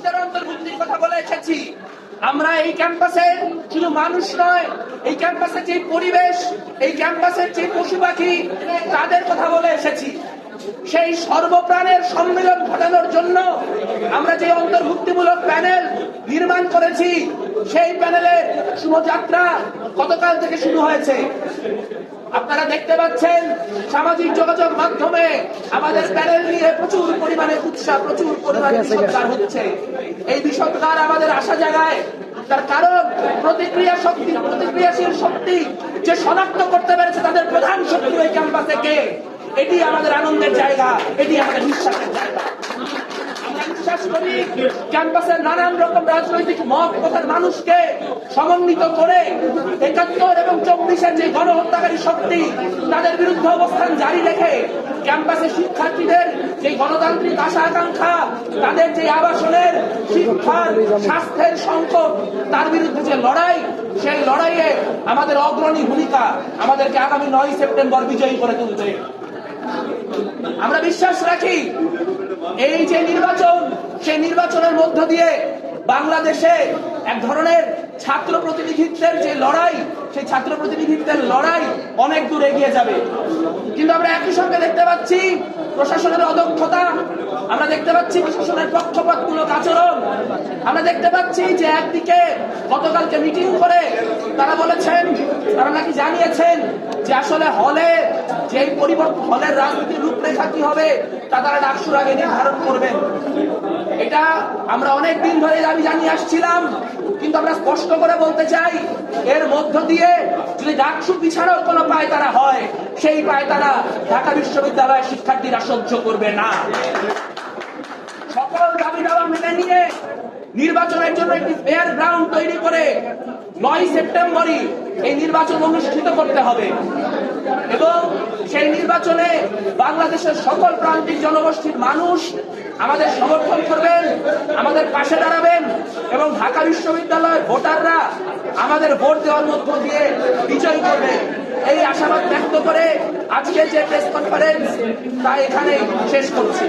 মানুষদের অন্তর্ভুক্তির কথা বলে এসেছি। আমরা এই ক্যাম্পাসে শুধু মানুষ নয়, এই ক্যাম্পাসে যে পরিবেশ, এই ক্যাম্পাসের যে পশু পাখি, তাদের কথা বলে এসেছি। সেই সর্বপ্রাণের সম্মেলন ঘটানোর জন্য আমরা যে অন্তর্ভুক্তিমূলক প্যানেল নির্মাণ করেছি সেই প্যানেলের শুভযাত্রা গতকাল থেকে শুরু হয়েছে। আপনারা দেখতে পাচ্ছেন সামাজিক যোগাযোগ মাধ্যমে আমাদের প্যানেল নিয়ে প্রচুর পরিমাণে উৎসাহ প্রচুর পরিমাণে বিষদগার হচ্ছে। এই বিষদগার আমাদের আশা জায়গায় তার কারণ প্রতিক্রিয়া শক্তি প্রতিক্রিয়াশীল শক্তি যে শনাক্ত করতে পেরেছে তাদের প্রধান শত্রু এই ক্যাম্পাসে কে? এটি আমাদের আনন্দের জায়গা এটি আমাদের বিশ্বাসের জায়গা। বিশ্বাস ক্যাম্পাসের নানান রকম রাজনৈতিক মত পথের মানুষকে সমন্বিত করে একাত্তর এবং চব্বিশের যে গণহত্যাকারী শক্তি, তাদের বিরুদ্ধে অবস্থান জারি রেখে ক্যাম্পাসে শিক্ষার্থীদের যে গণতান্ত্রিক আশা আকাঙ্ক্ষা, তাদের যে আবাসনের শিক্ষার স্বাস্থ্যের সংকট, তার বিরুদ্ধে যে লড়াই, সেই লড়াইয়ে আমাদের অগ্রণী ভূমিকা আমাদেরকে আগামী নয় সেপ্টেম্বর বিজয়ী করে তুলবে। আমরা বিশ্বাস রাখি, এই যে নির্বাচন সেই নির্বাচনের মধ্য দিয়ে বাংলাদেশে এক ধরনের ছাত্র প্রতিনিধিত্বের যে লড়াই, সেই ছাত্র প্রতিনিধিত্বের লড়াই অনেক দূর এগিয়ে যাবে। কিন্তু আমরা একই সঙ্গে দেখতে পাচ্ছি প্রশাসনের অদক্ষতা, আমরা দেখতে পাচ্ছি প্রশাসনের পক্ষপাতমূলক আচরণ। আমরা দেখতে পাচ্ছি যে একদিকে গতকালকে মিটিং করে তারা বলেছেন, তারা নাকি জানিয়েছেন যে আসলে হলে যে পরিবর্তন হলের রাজনীতির রূপরেখা কি হবে, তা তারা ডাকসুর আগে নির্ধারণ করবেন। এটা আমরা অনেক দিন ধরে দাবি জানিয়ে আসছিলাম, কিন্তু আমরা স্পষ্ট করে বলতে চাই, এর মধ্য দিয়ে যদি ডাকসু পিছাড়াও কোনো পায়তারা হয়, সেই পায়তারা ঢাকা বিশ্ববিদ্যালয়ের শিক্ষার্থীরা সহ্য করবে না। সকল দাবি দাবা মেনে নিয়ে নির্বাচনের জন্য একটি ফেয়ার গ্রাউন্ড তৈরি করে নয় সেপ্টেম্বরই এই নির্বাচন অনুষ্ঠিত করতে হবে। এবং সেই নির্বাচনে বাংলাদেশের সকল প্রান্তিক জনগোষ্ঠীর মানুষ আমাদের সমর্থন করবেন, আমাদের পাশে দাঁড়াবেন এবং ঢাকা বিশ্ববিদ্যালয়ের ভোটাররা আমাদের ভোট দেওয়ার মধ্য দিয়ে বিজয় করবে। এই আশাবাদ ব্যক্ত করে আজকে যে প্রেস কনফারেন্স তা এখানে শেষ করছি।